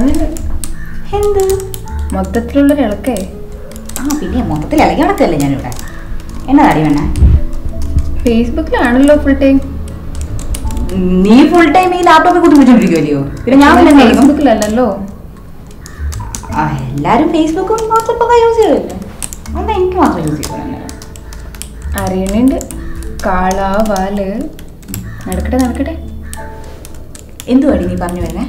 കാണുന്നുണ്ട് എന്ത്? മൊത്തത്തിലുള്ളൊരു ഇളക്കേ. ആ പിന്നെ മൊത്തത്തിൽ ഇളകി നടക്കല്ലേ ഞാനിവിടെ? എന്നതാടി വേണേ ഫേസ്ബുക്കിലാണല്ലോ ഫുൾ ടൈം നീ ഫുൾ ടൈം ഈ ലാപ്ടോപ്പിൽ കുത്തിപ്പിടിച്ചോണ്ടിരിക്കുമല്ലയോ പിന്നെ ഞാൻ പിന്നെ എന്ത് ആ എല്ലാരും ഫേസ്ബുക്കും വാട്സപ്പൊക്കെ യൂസ് ചെയ്തല്ലേ എനിക്ക് മാത്രം യൂസ് അറിയണുണ്ട്. കാള വാൽ. നടക്കട്ടെ നടക്കട്ടെ. എന്തുവാടി നീ പറഞ്ഞു വരുന്നേ?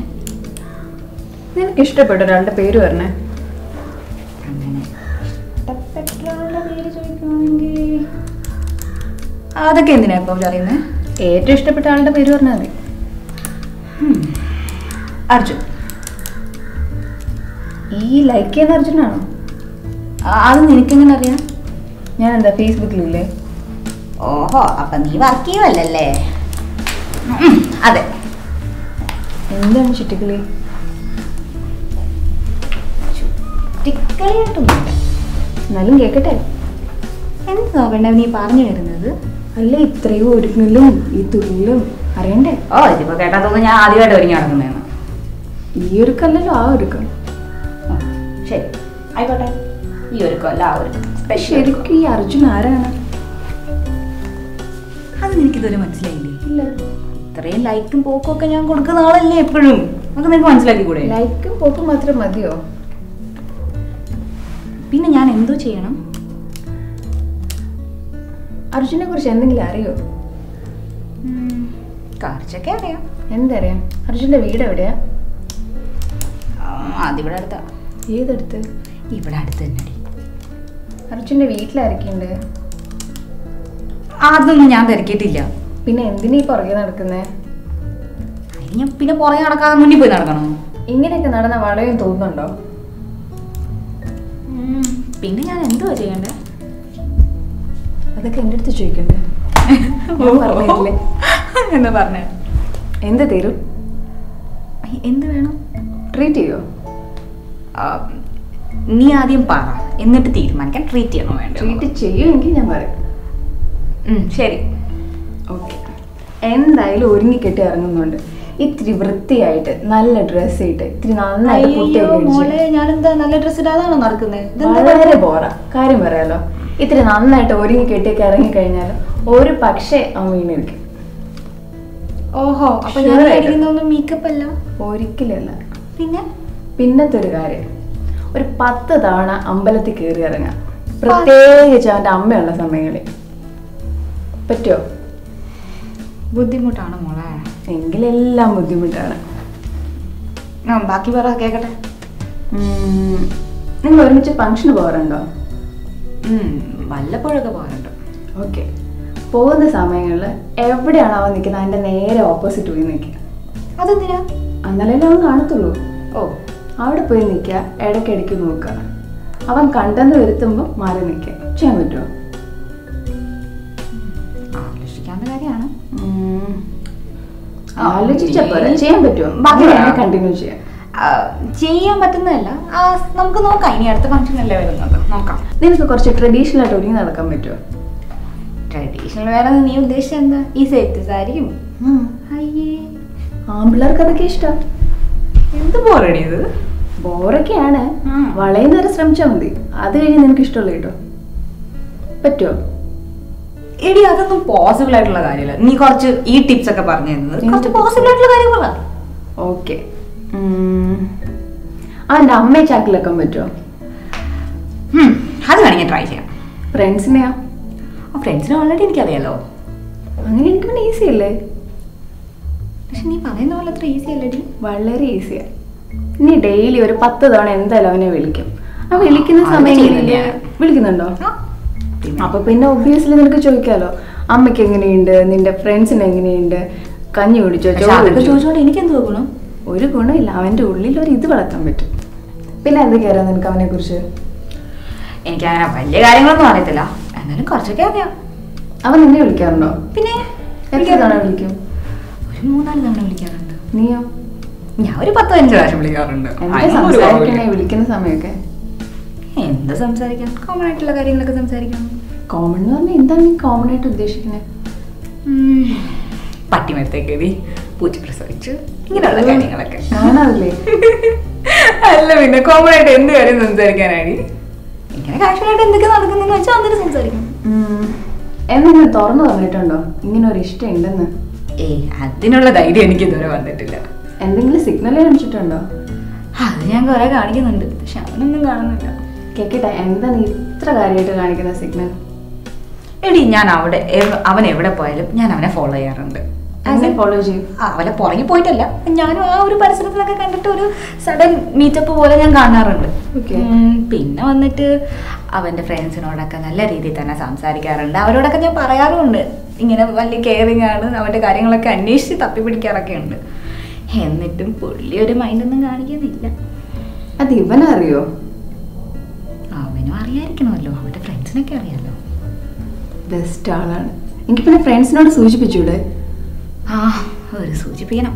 നിനക്ക് ഇഷ്ടപ്പെട്ട ഒരാളുടെ പേര് പറഞ്ഞേ. അതൊക്കെ എന്തിനാ ഇപ്പം അറിയുന്നത് ഏറ്റവും ഇഷ്ടപ്പെട്ട ആളുടെ പേര് പറഞ്ഞാൽ മതി. അർജുൻ. ഈ ലൈക്ക് ചെയ്യുന്ന അർജുനാണോ? അത് നിനക്കെങ്ങനെ അറിയാം? ഞാൻ എന്താ ഫേസ്ബുക്കിലില്ലേ? ഓഹോ അപ്പൊ നീ വർക്ക് ചെയ്യുമല്ലേ അതെ. എന്താണ് ചിട്ടിക്കിളി? ടിക്കളിയായിട്ടൊന്നുമില്ല എന്നാലും കേക്കട്ടെ എന്താ വേണ്ട നീ പറഞ്ഞു വരുന്നത്? അല്ല ഇത്രയും ഒരുങ്ങലും ഈ തുള്ളിലും അറിയണ്ടേ? ഓ ഇതിപ്പോ കേട്ടാ തോന്നുന്നു ഞാൻ ആദ്യമായിട്ട് ഒരുങ്ങി നടക്കുന്നതെന്ന്. ഈ ഒരുക്കല്ലല്ലോ ആ ഒരുക്കം. ശരി. ആയിക്കോട്ടെ. ഈ ഒരുക്കല്ല ആ ഒരുക്കം. സ്പെഷ്യൽ ശരിക്കും ഈ അർജുൻ ആരാണ്? അത് എനിക്കിതുവരെ മനസ്സിലായില്ലേ? ഇല്ല. ഇത്രയും ലൈക്കും പോക്കും ഒക്കെ ഞാൻ കൊടുക്കുന്ന ആളല്ലേ എപ്പോഴും? അത് നിനക്ക് മനസ്സിലാക്കി കൂടെ ലൈക്കും പോക്കും മാത്രം മതിയോ? പിന്നെ ഞാൻ എന്തോ ചെയ്യണം? അർജുനെ കുറിച്ച് എന്തെങ്കിലും അറിയോ? കാർച്ചൊക്കെ കുറച്ചൊക്കെ അറിയാം. എന്തറിയാം? അർജുന്റെ വീട് എവിടെയാ? അതിവിടെ അടുത്താ. ഏതെടുത്ത്? ഇവിടെ അടുത്ത് തന്നെ അർജുന്റെ വീട്ടിലായിരിക്കുന്നുണ്ട് അതൊന്നും ഞാൻ തിരക്കിയിട്ടില്ല. പിന്നെ എന്തിനാ ഈ പുറകെ നടക്കുന്നേ? അതിന് ഞാൻ പിന്നെ പുറകെ നടക്കാതെ മുന്നിൽ പോയി നടക്കണം? ഇങ്ങനെയൊക്കെ നടന്ന വളയും തോന്നുന്നുണ്ടോ? പിന്നെ ഞാൻ എന്തുവാ ചെയ്യണ്ടേ? അതൊക്കെ എന്റെ അടുത്ത് ചോദിക്കണ്ടേ? പറഞ്ഞില്ലേ എന്ന് പറഞ്ഞേ. എന്ത് തരും? എന്ത് വേണം? ട്രീറ്റ് ചെയ്യോ? നീ ആദ്യം പറ. എന്നിട്ട് തീരുമാനിക്കാൻ ട്രീറ്റ് ചെയ്യണോ വേണ്ട ട്രീറ്റ് ചെയ്യുമെങ്കിൽ ഞാൻ പറയാം. ശരി. ഓക്കെ എന്തായാലും ഒരുങ്ങിക്കെട്ടി ഇറങ്ങുന്നുണ്ട്. ഇത്തിരി വൃത്തിയായിട്ട് നല്ല ഡ്രസ് ഇട്ട് ഇത്തിരി നന്നായിട്ട് ഞാനെന്താ നല്ല ഡ്രസ് ഇടാതാണോ നടക്കുന്നത് വളരെ ബോറ കാര്യം പറയാലോ. ഇത്തിരി നന്നായിട്ട് ഒരുങ്ങി കെട്ടിയൊക്കെ ഇറങ്ങി കഴിഞ്ഞാൽ ഒരു പക്ഷേ വീണിരിക്കും. ഓഹോ അപ്പൊ ഞാൻ ആയിട്ട്. അടിക്കുന്നൊന്നും മേക്കപ്പ് അല്ല? ഒരിക്കലല്ല പിന്നെ? പിന്നത്തെ ഒരു കാര്യം. ഒരു പത്ത് തവണ അമ്പലത്തിൽ കയറി ഇറങ്ങാം. പ്രത്യേകിച്ച് അവന്റെ അമ്മയുള്ള സമയങ്ങളിൽ. പറ്റുമോ ബുദ്ധിമുട്ടാണ് മോളെ. എങ്കിലെല്ലാം ബുദ്ധിമുട്ടാണ്. ആ, ബാക്കി പറ കേക്കട്ടെ. നിങ്ങൾ ഒരുമിച്ച് ഫംഗ്ഷന് പോകാറുണ്ടോ? വല്ലപ്പോഴൊക്കെ പോകാറുണ്ട്. ഓക്കെ. പോകുന്ന സമയങ്ങളിൽ എവിടെയാണ് അവൻ നിൽക്കുന്നത്? അതിന്റെ നേരെ ഓപ്പോസിറ്റ് പോയി നിൽക്കുക. അതെന്തിനാ? അന്നലല്ലേ അവൻ കാണത്തുള്ളൂ. ഓ. അവിടെ പോയി നിൽക്കുക ഇടയ്ക്കിടയ്ക്ക് നോക്കുക. അവൻ കണ്ടെന്ന് വരുത്തുമ്പോൾ മാറി നിൽക്കുക. ചെയ്യാൻ പറ്റുമോ? ആകർഷിക്കാവുന്ന കാര്യമാണ്. ചെയ്യാൻ പറ്റുമോ? ബാക്കി. കണ്ടിന്യൂ ചെയ്യാം. ചെയ്യാൻ പറ്റുന്നതല്ല. നമുക്ക് നോക്കാം. ഇനി അടുത്ത ഫംഗ്ഷൻ അല്ലേ വരുന്നത്? നോക്കാം. നിനക്ക് കുറച്ച് ട്രഡീഷണൽ ആയിട്ട് ഒരുങ്ങി നടക്കാൻ പറ്റുമോ? ട്രഡീഷണൽ വേറെ നീ ഉദ്ദേശിച്ചത് എന്താ? ഈ സെറ്റ് സാരിയും അയ്യേ. ആമ്പിള്ളേർക്ക് അതൊക്കെ ഇഷ്ടം. എന്ത് ബോറടിയത് ഇത്? ബോറൊക്കെയാണ്. വളയുന്നവരെ ശ്രമിച്ചാൽ മതി. അത് കഴിഞ്ഞ് നിനക്ക് ഇഷ്ടമുള്ള കേട്ടോ. പറ്റുമോ എടി അതൊന്നും പോസിബിൾ ആയിട്ടുള്ള കാര്യമല്ല. നീ കുറച്ച് ഈ ടിപ്സ് ഒക്കെ പറഞ്ഞു തരുന്നത്. കുറച്ച് പോസിബിൾ ആയിട്ടുള്ള കാര്യങ്ങളാ ഓക്കെ ആ എന്റെ അമ്മയെ ചാക്കിലാക്കാൻ പറ്റുമോ അത് വേണമെങ്കിൽ ട്രൈ ചെയ്യാം. ഫ്രണ്ട്സിനെയാ ആ ഫ്രണ്ട്സിനെ ഓൾറെഡി എനിക്കറിയാലോ. അങ്ങനെ എനിക്ക് പിന്നെ ഈസി അല്ലേ? പക്ഷെ നീ പറയുന്ന പോലെ അത്ര ഈസി അല്ലടി. വളരെ ഈസിയാ നീ ഡെയിലി ഒരു പത്ത് തവണ എന്തായാലും അവനെ വിളിക്കും. ആ വിളിക്കുന്ന സമയം. വിളിക്കുന്നുണ്ടോ? അപ്പൊ പിന്നെ ഒബിയസ്ലി നിനക്ക് ചോദിക്കാലോ അമ്മയ്ക്ക് എങ്ങനെയുണ്ട്? നിന്റെ ഫ്രണ്ട്സിന് എങ്ങനെയുണ്ട്? കഞ്ഞി കുടിച്ചോ? അതൊക്കെ ചോദിച്ചോണ്ട് എനിക്ക് എന്ത് ഗുണം? ഒരു ഗുണമില്ല. അവന്റെ ഉള്ളിൽ ഒരു ഇത് വളർത്താൻ പറ്റും. പിന്നെ എന്തൊക്കെയാ അറിയാം നിനക്ക് അവനെ കുറിച്ച് എനിക്ക് അങ്ങനെ വലിയ കാര്യങ്ങളൊന്നും അറിയത്തില്ല. എന്നാലും കുറച്ചൊക്കെ അറിയാം. അവൻ നിന്നെ വിളിക്കാറുണ്ടോ? പിന്നെ? എത്ര തവണ വിളിക്കും? ഒരു മൂന്നാൽ തവണ വിളിക്കാറുണ്ട്. നീയോ? ഞാൻ ഒരു പത്ത് പതിനഞ്ച് പ്രാവശ്യം വിളിക്കാറുണ്ട്. വിളിക്കുന്ന സമയമൊക്കെ? എന്ത് സംസാരിക്കാം കോമൺ ആയിട്ടുള്ള കാര്യങ്ങളൊക്കെ സംസാരിക്കാം കോമൺ എന്ന് പറഞ്ഞാൽ എന്താണ് നീ കോമൺ ആയിട്ട് ഉദ്ദേശിക്കുന്നത് ഉം, പട്ടിമരത്തെ പൂച്ച പ്രസവിച്ചു. ഇങ്ങനെയുള്ള കാര്യങ്ങളൊക്കെ. കാണാറില്ലേ? അല്ല പിന്നെ കോമൺ ആയിട്ട് എന്ത് കാര്യം സംസാരിക്കാനായി? ഇങ്ങനെ കാഷ്വലായിട്ട് എന്തൊക്കെ നടക്കുന്നെന്ന് വെച്ചാൽ അന്നിട്ട് സംസാരിക്കും എന്നെ തുറന്നു പറഞ്ഞിട്ടുണ്ടോ? ഇങ്ങനെ ഒരു ഇഷ്ടം ഉണ്ടെന്ന്. ഏയ് അതിനുള്ള ധൈര്യം എനിക്ക് ഇതുവരെ വന്നിട്ടില്ല. എന്തെങ്കിലും സിഗ്നൽ കാണിച്ചിട്ടുണ്ടോ അത് ഞാൻ കുറെ കാണിക്കുന്നുണ്ട്. പക്ഷെ അവനൊന്നും കാണുന്നില്ല. കേക്കട്ടെ എന്താ നീ ഇത്ര കാര്യമായിട്ട് കാണിക്കുന്ന സിഗ്നൽ? എടി ഞാൻ അവിടെ അവൻ എവിടെ പോയാലും ഞാൻ അവനെ ഫോളോ ചെയ്യാറുണ്ട്. ഫോളോ ചെയ്യും. അവനെ പുറകെ പോയിട്ടല്ല ഞാനും ആ ഒരു പരിസരത്തിലൊക്കെ കണ്ടിട്ട് ഒരു സഡൻ മീറ്റപ്പ് പോലെ ഞാൻ കാണാറുണ്ട്. പിന്നെ വന്നിട്ട് അവന്റെ ഫ്രണ്ട്സിനോടൊക്കെ നല്ല രീതിയിൽ തന്നെ സംസാരിക്കാറുണ്ട്. അവരോടൊക്കെ ഞാൻ പറയാറുമുണ്ട്. ഇങ്ങനെ വലിയ കെയറിങ് ആണ്. അവന്റെ കാര്യങ്ങളൊക്കെ അന്വേഷിച്ച് തപ്പി പിടിക്കാറൊക്കെ ഉണ്ട്. എന്നിട്ടും പുള്ളി ഒരു മൈൻഡൊന്നും കാണിക്കുന്നില്ല. അത് ഇവനറിയോ? അവനും അറിയായിരിക്കണമല്ലോ. അവരുടെ ഫ്രണ്ട്സിനൊക്കെ അറിയാലോ. ബെസ്റ്റ് ആളാണ്. എനിക്ക് പിന്നെ ഫ്രണ്ട്സിനോട് സൂചിപ്പിച്ചൂടെ? ആ ഒരു സൂചിപ്പിക്കണം.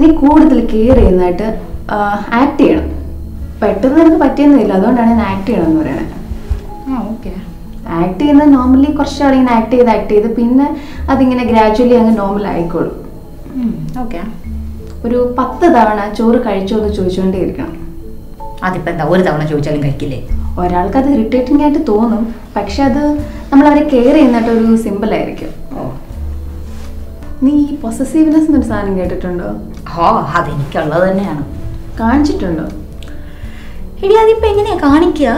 നീ കൂടുതൽ കെയർ ചെയ്യുന്നതായിട്ട് ആക്ട് ചെയ്യണം. പെട്ടെന്ന് നിനക്ക് പറ്റിയൊന്നുമില്ല അതുകൊണ്ടാണ് ഞാൻ ആക്ട് ചെയ്യണം എന്ന് പറയണത് ആ ഓക്കെ ആക്ട് ചെയ്യുന്നത് നോർമലി കുറച്ച് നാൾ ഇങ്ങനെ ആക്ട് ചെയ്ത് ആക്ട് ചെയ്ത് പിന്നെ അതിങ്ങനെ ഗ്രാജുവലി അങ്ങ് നോർമൽ ആയിക്കോളും. ഓക്കെ ഒരു പത്ത് തവണ ചോറ് കഴിച്ചോ എന്ന് ചോദിച്ചുകൊണ്ടേ ഇരിക്കണം. അതിപ്പോ എന്താ ഒരു തവണ ചോദിച്ചാലും കഴിക്കില്ലേ? ഒരാൾക്ക് അത് ഇറിറ്റേറ്റിംഗ് ആയിട്ട് തോന്നും. പക്ഷെ അത് നമ്മൾ അവരെ കെയർ ചെയ്യുന്നിട്ട് ഒരു സിമ്പിൾ ആയിരിക്കും. നീ ഈ പൊസസീവ്നെസ് എന്നൊരു സാധനം കേട്ടിട്ടുണ്ടോ? ഹോ അതെനിക്കുള്ളത് തന്നെയാണ്. കാണിച്ചിട്ടുണ്ടോ? എടി അതിപ്പോ എങ്ങനെയാ കാണിക്കുക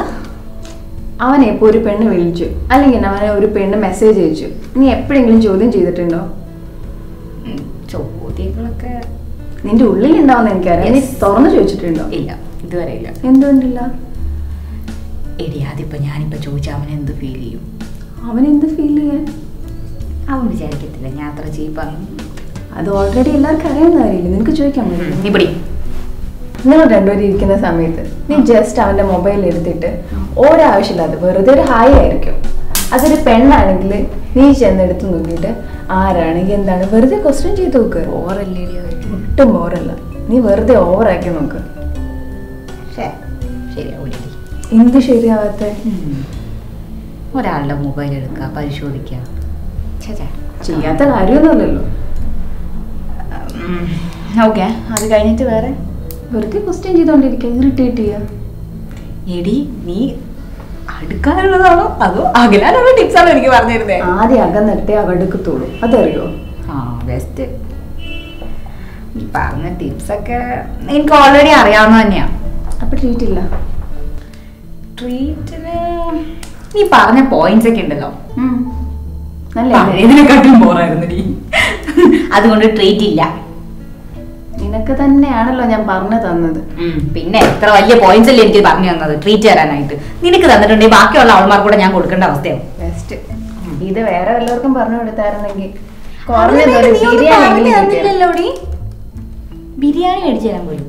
അവനെ ഇപ്പോൾ ഒരു പെണ്ണ് വിളിച്ചു. അല്ലെങ്കിൽ അവനെ ഒരു പെണ്ണ് മെസ്സേജ് അയച്ചു. നീ എപ്പോഴെങ്കിലും ചോദ്യം ചെയ്തിട്ടുണ്ടോ? ചോദ്യങ്ങളൊക്കെ. നിന്റെ ഉള്ളിൽ ഉണ്ടാവുന്ന എനിക്കറിയാം. നീ തുറന്നു ചോദിച്ചിട്ടുണ്ടോ? ഇല്ല ഇതുവരെ ഇല്ല. എന്തുകൊണ്ടില്ല? എടി അതിപ്പോ ഞാനിപ്പോ ചോദിച്ചാൽ അവൻ എന്ത് ഫീൽ ചെയ്യും? അവൻ എന്ത് ഫീൽ ചെയ്യാൻ? അവൻ വിചാരിക്കത്തില്ല ഞാൻ അത്ര ചീപ്പാണ് അത് ഓൾറെഡി എല്ലാവർക്കും അറിയാവുന്ന കാര്യമില്ല നിനക്ക് ചോദിക്കാൻ പറ്റില്ല നീ പിടി നിങ്ങൾ രണ്ടുപേരും ഇരിക്കുന്ന സമയത്ത് നീ ജസ്റ്റ് അവന്റെ മൊബൈൽ എടുത്തിട്ട് ഒരാവശ്യമില്ലാതെ വെറുതെ ഒരു ഹായ് ആയിരിക്കും. അതൊരു പെണ്ണാണെങ്കിൽ നീ ചെന്നെടുത്ത് നോക്കിയിട്ട് ആരാണെങ്കിൽ എന്താണ്? വെറുതെ ക്വസ്റ്റ്യൻ ചെയ്ത് നോക്ക്. ഓറല്ലേ ഒട്ടും ഓവറല്ല നീ വെറുതെ ഓവറാക്കി നോക്ക്. എന്ത് ശരിയാവാത്ത ഒരാളുടെ മൊബൈൽ എടുക്കുക പരിശോധിക്കുക. ചെയ്യാത്ത കാര്യമൊന്നുമില്ലല്ലോ. ഓക്കെ അത് കഴിഞ്ഞിട്ട് വേറെ? വെറുതെ ക്വസ്റ്റ്യൻ ചെയ്തോണ്ടിരിക്കുക ഇറിറ്റേറ്റ് ചെയ്യുക എടി നീ അടുക്കാനുള്ളതാണോ? അതോ അകലാനുള്ള ടിപ്സാണോ എനിക്ക് പറഞ്ഞു തരുന്നേ ആദ്യം അകന്നിട്ടേ അവടുക്കത്തുള്ളൂ അതറിയോ? ആ ബെസ്റ്റ് പറഞ്ഞ ടിപ്സൊക്കെ എനിക്ക് ഓൾറെഡി അറിയാവുന്ന തന്നെയാ. അപ്പൊ ട്രീറ്റ് ഇല്ല. ട്രീറ്റിന് നീ പറഞ്ഞ പോയിന്റ്സ് ഒക്കെ ഉണ്ടല്ലോ. നല്ല ഇതിനെക്കാട്ടും ബോറായിരുന്നു നീ. അതുകൊണ്ട് ട്രീറ്റ് ഇല്ല. നിനക്ക് തന്നെയാണല്ലോ ഞാൻ പറഞ്ഞു തന്നത്. പിന്നെ എത്ര വലിയ പോയിന്റ്സ് അല്ലേ എനിക്ക് പറഞ്ഞു തന്നത്? ട്രീറ്റ് തരാനായിട്ട് നിനക്ക് തന്നിട്ടുണ്ടെങ്കിൽ ബാക്കിയുള്ള ആൾമാർക്ക് കൂടെ ഞാൻ കൊടുക്കേണ്ട അവസ്ഥയാവും. ബെസ്റ്റ് ഇത് വേറെ എല്ലാവർക്കും പറഞ്ഞു കൊടുത്തായിരുന്നെങ്കിൽ ബിരിയാണി മേടിച്ചു തരാൻ പോലും.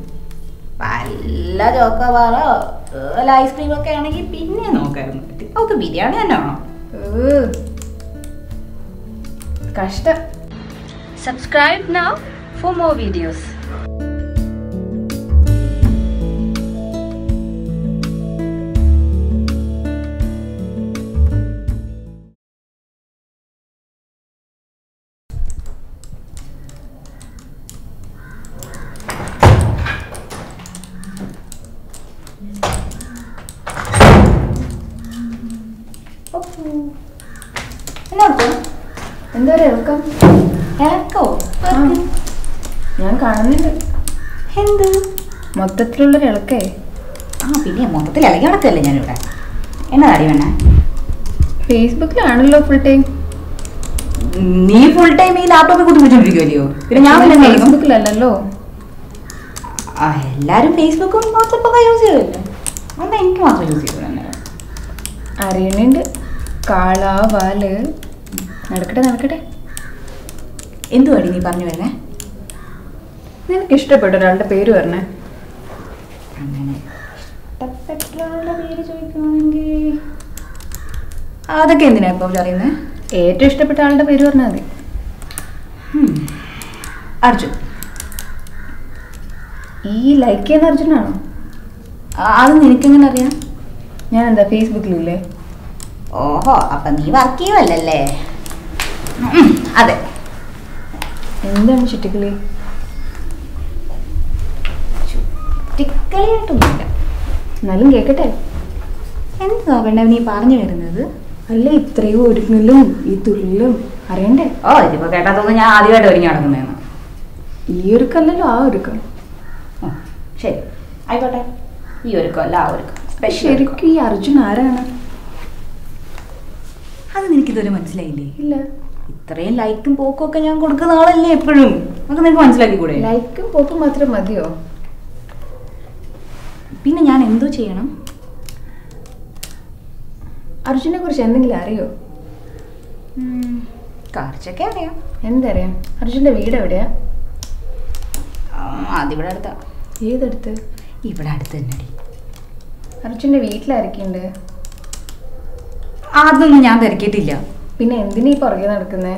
വല്ല ചോക്കോബാറോ വല്ല ഐസ്ക്രീം ഒക്കെ ആണെങ്കിൽ പിന്നെ നോക്കായിരുന്നു. അവൾക്ക് ബിരിയാണി തന്നെ വേണം. കഷ്ട കഷ്ടം. Subscribe for more videos. ഒരു ഇളക്കം ഇളക്കോ ഞാൻ കാണുന്നുണ്ട് എന്ത്? മൊത്തത്തിലുള്ളൊരു ഇളക്കേ ആ പിന്നെ മൊത്തത്തിൽ ഇളകി നടക്കല്ലേ ഞാനിവിടെ? എന്നതാടി വേണേ ഫേസ്ബുക്കിലാണല്ലോ ഫുൾ ടൈം നീ ഫുൾ ടൈം ഈ ലാപ്ടോപ്പിൽ കുത്തി പിടിച്ചോണ്ടിരിക്കുമല്ലോ പിന്നെ ഞാൻ പിന്നെ ഫേസ്ബുക്കിലല്ലോ. ആ എല്ലാരും ഫേസ്ബുക്കും വാട്സപ്പൊക്കെ യൂസ് ചെയ്യുമല്ലോ അന്ന് എനിക്ക് മാത്രം യൂസ് ചെയ്തു അറിയണുണ്ട് കാള വാൽ നടക്കട്ടെ നടക്കട്ടെ. എന്തുവാടി നീ പറഞ്ഞു വരണേ നിനക്ക് ഇഷ്ടപ്പെട്ട ഒരാളുടെ പേര് പറഞ്ഞേ. അങ്ങനെ. ഇഷ്ടപ്പെട്ട പേര് ചോദിക്കുവാണെങ്കിൽ അതൊക്കെ എന്തിനാ ഇപ്പൊ അറിയുന്നത് ഏറ്റവും ഇഷ്ടപ്പെട്ട ആളുടെ പേര് പറഞ്ഞാൽ മതി. അർജുൻ. ഈ ലൈക്ക് ചെയ്യുന്ന അർജുനാണോ? അത് നിനക്കെങ്ങനെ അറിയാം? ഞാൻ എന്താ ഫേസ്ബുക്കിലില്ലേ ഓഹോ അപ്പൊ നീ വർക്ക് ചെയ്യുമല്ലേ അതെ. എന്താണ് ചുറ്റിക്കളി ചുറ്റിക്കളിയായിട്ടൊന്നുമില്ല എന്നാലും കേക്കട്ടെ. എന്താ വേണ്ടവൻ നീ പറഞ്ഞു വരുന്നത്? അല്ലേ ഇത്രയും ഒരുങ്ങലും ഈ തുള്ളിലും അറിയണ്ടേ? ഓ ഇതിപ്പോ കേട്ടാത്തൊന്നും ഞാൻ ആദ്യമായിട്ട് ഒരുങ്ങി നടക്കുന്നതെന്ന്. ഈ ഒരുക്കല്ലല്ലോ ആ ഒരുക്കം. ശരി. ആയിക്കോട്ടെ. ഈ ഒരുക്കം. അല്ല ആ ഒരുക്കം. ശരിക്കും ഈ അർജുൻ ആരാണ്? അത് നിനക്കിതുവരെ മനസ്സിലായില്ലേ? ഇല്ല. ഇത്രയും ലൈക്കും പോക്കും ഒക്കെ ഞാൻ കൊടുക്കുന്ന ആളല്ലേ എപ്പോഴും? അത് നിനക്ക് മനസ്സിലാക്കി കൂടെ ലൈക്കും പോക്കും മാത്രം മതിയോ? പിന്നെ ഞാൻ എന്തോ ചെയ്യണം? അർജുനെ കുറിച്ച് എന്തെങ്കിലും അറിയോ? കാർച്ചൊക്കെ കുറച്ചൊക്കെ അറിയാം. എന്തറിയാം? അർജുന്റെ വീട് എവിടെയാ? അതിവിടെ അടുത്താ. ഏതെടുത്ത്? ഇവിടെ അടുത്ത് തന്നെ അർജുന്റെ വീട്ടിലാരൊക്കെയുണ്ട്? അതൊന്നും ഞാൻ തിരക്കിയിട്ടില്ല. പിന്നെ എന്തിനാ ഈ പുറകെ നടക്കുന്നേ?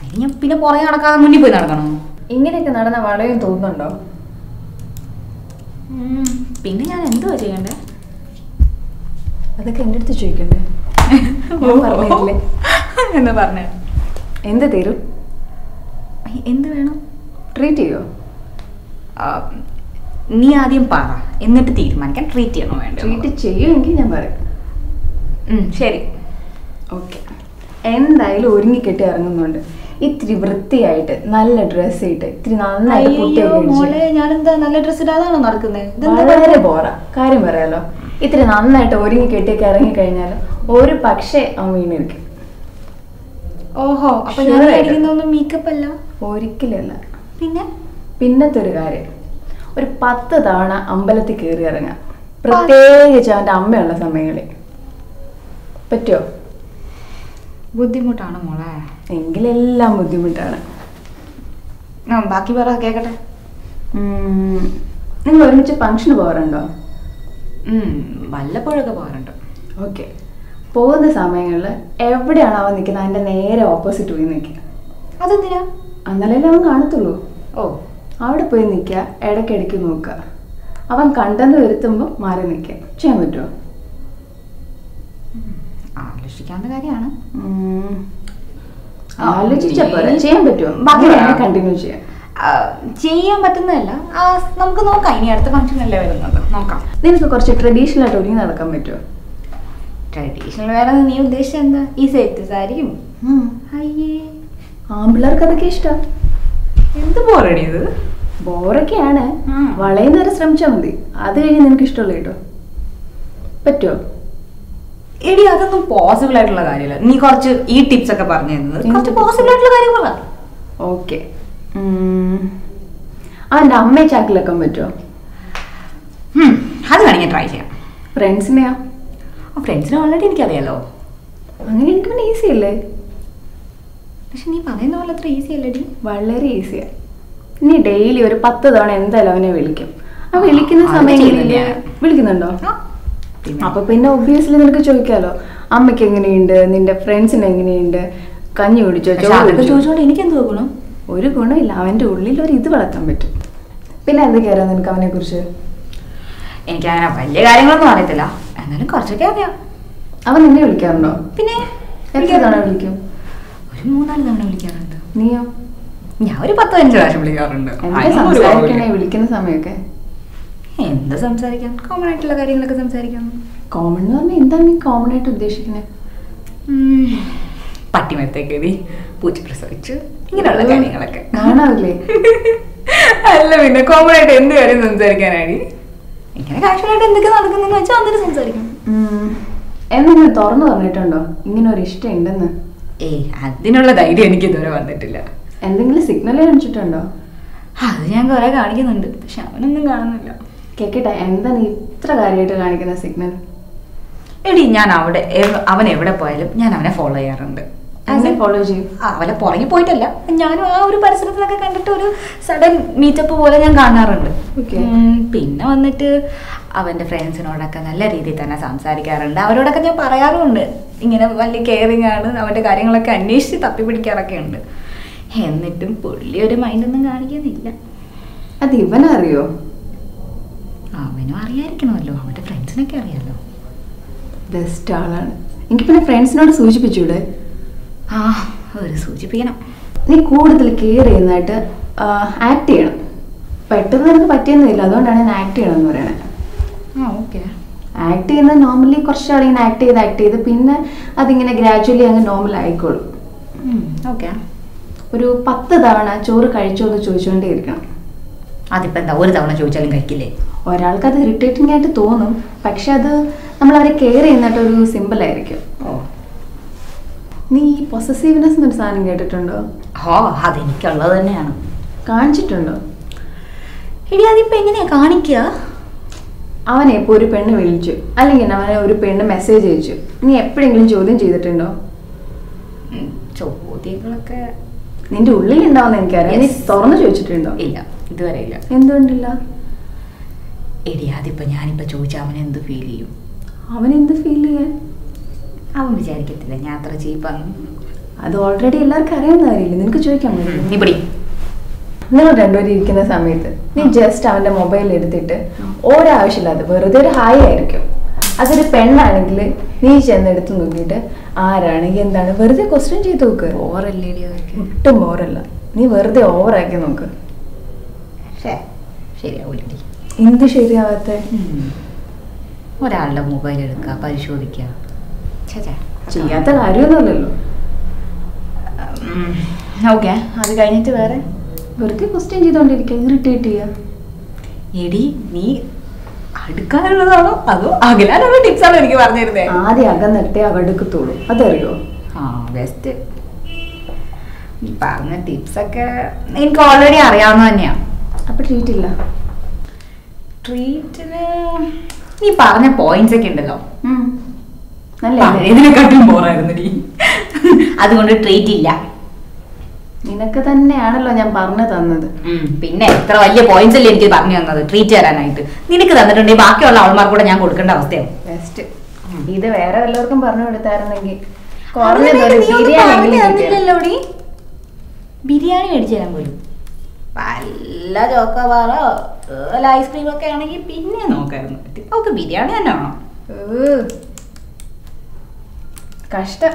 അതിന് ഞാൻ പിന്നെ പുറകെ നടക്കാതെ മുന്നിൽ പോയി നടക്കണോ? ഇങ്ങനെയൊക്കെ നടന്ന വളയും തോന്നുന്നുണ്ടോ? പിന്നെ ഞാൻ എന്തുവാ ചെയ്യണ്ടേ? അതൊക്കെ എന്റെ അടുത്ത് ചോദിക്കണ്ടേ? എന്ന് പറഞ്ഞ. എന്ത് തരും? എന്ത് വേണം? ട്രീറ്റ് ചെയ്യോ? നീ ആദ്യം പറ. എന്നിട്ട് തീരുമാനിക്കാൻ ട്രീറ്റ് ചെയ്യണോ വേണ്ട ട്രീറ്റ് ചെയ്യുമെങ്കിൽ ഞാൻ പറയാം. ശരി. ഓക്കെ എന്തായാലും ഒരുങ്ങിക്കെട്ടി ഇറങ്ങുന്നുണ്ട്. ഇത്തിരി വൃത്തിയായിട്ട് നല്ല ഡ്രസ് ഇട്ട് ഇത്തിരി നന്നായിട്ട് ഞാനെന്താ നല്ല ഡ്രസ് ഇടാതാണോ നടക്കുന്നത് വളരെ ബോറ കാര്യം പറയാലോ. ഇത്തിരി നന്നായിട്ട് ഒരുങ്ങി കെട്ടിയൊക്കെ ഇറങ്ങി കഴിഞ്ഞാൽ ഒരു പക്ഷേ അവൻ വീണിരിക്കും. ഓഹോ അപ്പൊ ഞാൻ. മേക്കപ്പ് അല്ല? ഒരിക്കലല്ല. പിന്നെ? പിന്നത്തെ ഒരു കാര്യം. ഒരു പത്ത് തവണ അമ്പലത്തിൽ കയറി ഇറങ്ങാം. പ്രത്യേകിച്ച് അവന്റെ അമ്മയുള്ള സമയങ്ങളിൽ. പറ്റുമോ ബുദ്ധിമുട്ടാണ് മോളെ? എങ്കിലെല്ലാം ബുദ്ധിമുട്ടാണ്. ബാക്കി പറ കേക്കട്ടെ. നിങ്ങൾ ഒരുമിച്ച് ഫംഗ്ഷന് പോകാറുണ്ടോ? വല്ലപ്പോഴൊക്കെ പോകാറുണ്ട്. ഓക്കെ പോകുന്ന സമയങ്ങളിൽ എവിടെയാണ് അവൻ നിൽക്കുന്നത്? അതിന്റെ നേരെ ഓപ്പോസിറ്റ് പോയി നിൽക്കുക. അതെന്തിനാ? അന്നലല്ലേ അവൻ കാണത്തുള്ളൂ. ഓ. അവിടെ പോയി നിൽക്കുക ഇടയ്ക്കിടയ്ക്ക് നോക്കുക. അവൻ കണ്ടെന്ന് വരുത്തുമ്പോൾ മാറി നിൽക്കുക. ചെയ്യാൻ പറ്റുമോ? ആലോചിക്കാവുന്ന കാര്യമാണ്. ചെയ്യാൻ പറ്റുമോ? ബാക്കി കണ്ടിന്യൂ ചെയ്യാം. ചെയ്യാൻ പറ്റുന്നതല്ല. നമുക്ക് നോക്കാം. ഇനി അടുത്ത ഫംഗ്ഷൻ അല്ലേ വരുന്നത്? നോക്കാം. നിനക്ക് കുറച്ച് ട്രഡീഷണൽ ആയിട്ട് ഒരുങ്ങി നടക്കാൻ പറ്റുമോ? ട്രഡീഷണൽ വേറെ നീ ഉദ്ദേശിച്ച എന്താ? ഈ സെറ്റ് സാരിയും? അയ്യേ. ആമ്പിള്ളേർക്ക് അതൊക്കെ ഇഷ്ടം. എന്ത് ബോറടി ഇത്? ബോറൊക്കെയാണ്. വളയുന്നവരെ ശ്രമിച്ചാൽ മതി. അത് കഴിഞ്ഞ് നിനക്ക് ഇഷ്ടമുള്ള കേട്ടോ? പറ്റുമോ? എടി അതൊന്നും പോസിബിൾ ആയിട്ടുള്ള കാര്യമല്ല. നീ കുറച്ച് ഈ ടിപ്സ് ഒക്കെ പറഞ്ഞു തരുന്നത്. കുറച്ച് പോസിബിൾ ആയിട്ടുള്ള കാര്യങ്ങളാ. ഓക്കെ അവന്റെ അമ്മയെ ചാക്കിലാക്കാൻ പറ്റുമോ അത് വേണമെങ്കിൽ ട്രൈ ചെയ്യാം. ഫ്രണ്ട്സിനെയാ ഫ്രണ്ട്സിനെ ഓൾറെഡി എനിക്കറിയാലോ. അങ്ങനെ എനിക്ക് പിന്നെ ഈസി അല്ലേ? പക്ഷെ നീ പറയുന്ന പോലെ അത്ര ഈസി അല്ലടി വളരെ ഈസിയാ നീ ഡെയിലി ഒരു പത്ത് തവണ എന്തായാലും അവനെ വിളിക്കും. ആ വിളിക്കുന്ന സമയം വിളിക്കുന്നുണ്ടോ? ആ. അപ്പൊ പിന്നെ ഒബിയസ്ലി നിനക്ക് ചോദിക്കാലോ അമ്മയ്ക്ക് എങ്ങനെയുണ്ട്? നിന്റെ ഫ്രണ്ട്സിന് എങ്ങനെയുണ്ട്? കഞ്ഞി കുടിച്ചോ? അതൊക്കെ ചോദിച്ചോണ്ട് എനിക്ക് എന്തോ ഗുണം? ഒരു ഗുണമില്ല. അവന്റെ ഉള്ളിൽ ഒരു ഇത് വളർത്താൻ പറ്റും. പിന്നെ എന്തൊക്കെയായിരുന്നു നിനക്ക് അവനെ കുറിച്ച് എനിക്ക് അങ്ങനെ വലിയ കാര്യങ്ങളൊന്നും അറിയത്തില്ല. എന്നാലും കുറച്ചൊക്കെ അറിയാം. അവൻ നിന്നെ വിളിക്കാറുണ്ടോ? പിന്നെ എത്ര തവണ വിളിക്കും? ഒരു മൂന്നാൽ തവണ വിളിക്കാറുണ്ട്. നീയോ? ഞാൻ ഒരു പത്ത് പതിനഞ്ച് പ്രാവശ്യം വിളിക്കാറുണ്ട്. വിളിക്കുന്ന സമയമൊക്കെ. എന്ത് സംസാരിക്കാം കോമൺ ആയിട്ടുള്ള കാര്യങ്ങളൊക്കെ സംസാരിക്കാം കോമൺ എന്ന് പറഞ്ഞാൽ എന്താണ് നീ കോമൺ ആയിട്ട് ഉദ്ദേശിക്കുന്നത് ഉം, പട്ടിമരത്തേക്കതി പൂച്ച പ്രസവിച്ചു. ഇങ്ങനെയുള്ള കാര്യങ്ങളൊക്കെ. കാണാവില്ലേ അല്ല പിന്നെ കോമൺ ആയിട്ട് എന്ത് കാര്യം സംസാരിക്കാനായി ഇങ്ങനെ കാഷ്വലായിട്ട് എന്തൊക്കെ നടക്കുന്നെന്ന് വെച്ചാൽ അതിന് സംസാരിക്കാം. എന്തെങ്കിലും തുറന്നു പറഞ്ഞിട്ടുണ്ടോ? ഇങ്ങനെ ഒരു ഇഷ്ടം ഉണ്ടെന്ന്? ഏയ് അതിനുള്ള ധൈര്യം എനിക്ക് ഇതുവരെ വന്നിട്ടില്ല. എന്തെങ്കിലും സിഗ്നൽ കാണിച്ചിട്ടുണ്ടോ? അത് ഞാൻ കുറെ കാണിക്കുന്നുണ്ട് പക്ഷെ അവനൊന്നും കാണുന്നില്ല. കേക്കട്ടെ എന്താ നീ ഇത്ര കാര്യമായിട്ട് കാണിക്കുന്ന സിഗ്നൽ എടി ഞാൻ അവിടെ അവൻ എവിടെ പോയാലും ഞാൻ അവനെ ഫോളോ ചെയ്യാറുണ്ട്. ഫോളോ ചെയ്യും. അവനെ പുറകെ പോയിട്ടല്ല. ഞാനും ആ ഒരു പരിസരത്തിലൊക്കെ കണ്ടിട്ട് ഒരു സഡൻ മീറ്റപ്പ് പോലെ ഞാൻ കാണാറുണ്ട്. പിന്നെ വന്നിട്ട് അവന്റെ ഫ്രണ്ട്സിനോടൊക്കെ നല്ല രീതിയിൽ തന്നെ സംസാരിക്കാറുണ്ട്. അവരോടൊക്കെ ഞാൻ പറയാറുമുണ്ട്. ഇങ്ങനെ വലിയ കെയറിങ് ആണ്. അവന്റെ കാര്യങ്ങളൊക്കെ അന്വേഷിച്ച് തപ്പി പിടിക്കാറൊക്കെ ഉണ്ട്. എന്നിട്ടും പുള്ളി ഒരു മൈൻഡൊന്നും കാണിക്കുന്നില്ല. അത് ഇവനറിയോ? അവനും അറിയായിരിക്കണമല്ലോ. അവന്റെ ഫ്രണ്ട്സിനൊക്കെ അറിയാലോ. ബെസ്റ്റ് ആളാണ്. എനിക്ക് പിന്നെ ഫ്രണ്ട്സിനോട് സൂചിപ്പിച്ചൂടെ? ആ ഒരു സൂചിപ്പിക്കണം. നീ കൂടുതൽ കെയർ ചെയ്യുന്നതായിട്ട് ആക്ട് ചെയ്യണം. പെട്ടെന്ന് നിനക്ക് പറ്റിയൊന്നുമില്ല അതുകൊണ്ടാണ് ഞാൻ ആക്ട് ചെയ്യണം എന്ന് പറയണത് ആ ഓക്കെ ആക്ട് ചെയ്യുന്നത് നോർമലി കുറച്ച് ഇങ്ങനെ ആക്ട് ചെയ്ത് ആക്ട് ചെയ്ത് പിന്നെ അതിങ്ങനെ ഗ്രാജുവലി അങ്ങ് നോർമൽ ആയിക്കോളും. ഓക്കെ ഒരു പത്ത് തവണ ചോറ് കഴിച്ചോ എന്ന് ചോദിച്ചുകൊണ്ടേ ഇരിക്കണം. അതിപ്പോ എന്താ ഒരു തവണ ചോദിച്ചാലും കഴിക്കില്ലേ? ഒരാൾക്ക് അത് ഇറിറ്റേറ്റിംഗ് ആയിട്ട് തോന്നും. പക്ഷെ അത് നമ്മൾ അവരെ കെയർ ചെയ്യുന്നിട്ട് ഒരു സിമ്പിൾ ആയിരിക്കും. ഓ. നീ ഈ പൊസസീവ്നെസ് എന്നൊരു സാധനം കേട്ടിട്ടുണ്ടോ? ഹോ അതെനിക്കുള്ളത് തന്നെയാണ്. കാണിച്ചിട്ടുണ്ടോ? എടി അതിപ്പോ എങ്ങനെയാ കാണിക്കുക അവനെ ഇപ്പോൾ ഒരു പെണ്ണ് വിളിച്ചു. അല്ലെങ്കിൽ അവനെ ഒരു പെണ്ണ് മെസ്സേജ് അയച്ചു. നീ എപ്പോഴെങ്കിലും ചോദ്യം ചെയ്തിട്ടുണ്ടോ? ചോദ്യങ്ങളൊക്കെ നിന്റെ ഉള്ളിൽ ഉണ്ടാവുന്ന എനിക്കറിയാം. നീ. തുറന്നു ചോദിച്ചിട്ടുണ്ടോ? ഇല്ല. ഇതുവരെ ഇല്ല എന്തുകൊണ്ടില്ല? എടി അതിപ്പോ ഞാനിപ്പോ ചോദിച്ചാൽ അവൻ എന്ത് ഫീൽ ചെയ്യും? അവൻ എന്ത് ഫീൽ ചെയ്യാൻ? അവൻ വിചാരിക്കത്തില്ല. ഞാൻ അത്ര ചീപ്പാണ് അത് ഓൾറെഡി എല്ലാവർക്കും അറിയാവുന്ന കാര്യമില്ല? നിനക്ക് ചോദിക്കാൻ നീ പിടി നിങ്ങൾ രണ്ടുപേരും ഇരിക്കുന്ന സമയത്ത് നീ ജസ്റ്റ് അവന്റെ മൊബൈൽ എടുത്തിട്ട് ഒരാവശ്യമില്ലാതെ വെറുതെ ഒരു ഹായ് ആയിരിക്കും. അതൊരു പെണ്ണാണെങ്കിൽ നീ ചെന്നെടുത്ത് നോക്കിയിട്ട് ആരാണ് എന്താണ്? വെറുതെ ക്വസ്റ്റ്യൻ ചെയ്ത് നോക്ക്. ഓവറല്ലേ ഒട്ടും ഓവറല്ല നീ വെറുതെ ഓവറാക്കി നോക്ക്. ശേ ശരിയാവൂലടി എന്ത് ശരിയാവാത്ത? ഒരാളുടെ മൊബൈൽ എടുക്കുക പരിശോധിക്കുക. ചെയ്യാത്ത കാര്യമൊന്നുമില്ലല്ലോ. ഓക്കെ അത് കഴിഞ്ഞിട്ട് വേറെ? വെറുതെ ക്വസ്റ്റ്യൻ ചെയ്തോണ്ടിരിക്കുക ഇറിറ്റേറ്റ് ചെയ്യുക എടി നീ അടുക്കാനുള്ളതാണോ? അതോ അകലാനുള്ള ടിപ്സാണോ എനിക്ക് പറഞ്ഞു തരുന്നേ ആദ്യം അകന്നിട്ടേ അവടുക്കത്തുള്ളൂ അതറിയോ? ആ ബെസ്റ്റ് പറഞ്ഞ ടിപ്സൊക്കെ എനിക്ക് ഓൾറെഡി അറിയാവുന്ന തന്നെയാണ് അപ്പൊ ട്രീറ്റ് ഇല്ല. ട്രീറ്റിന് നീ പറഞ്ഞ പോയിന്റ്സ് ഒക്കെ ഉണ്ടല്ലോ. നല്ല പഴയതിനെക്കാട്ടും ബോറായിരുന്നു നീ. അതുകൊണ്ട് ട്രീറ്റ് ഇല്ല. നിനക്ക് തന്നെയാണല്ലോ ഞാൻ പറഞ്ഞു തന്നത്. പിന്നെ എത്ര വലിയ പോയിന്റ്സ് അല്ലേ എനിക്ക് പറഞ്ഞു തന്നത് ട്രീറ്റ് തരാനായിട്ട്. നിനക്ക് തന്നിട്ടുണ്ടെങ്കിൽ ബാക്കിയുള്ള ആൾമാർക്ക് കൂടെ ഞാൻ കൊടുക്കേണ്ട അവസ്ഥയാവും. ബെസ്റ്റ് ഇത് വേറെ എല്ലാവർക്കും പറഞ്ഞു കൊടുത്തായിരുന്നെങ്കിൽ ബിരിയാണി മേടിച്ചു തരാൻ പോലും. വല്ല ചോക്കോബാറോ വല്ല ഐസ്ക്രീം ഒക്കെ ആണെങ്കിൽ പിന്നെ നോക്കായിരുന്നു. അവൾക്ക് ബിരിയാണി തന്നെ വേണം. കഷ്ടം.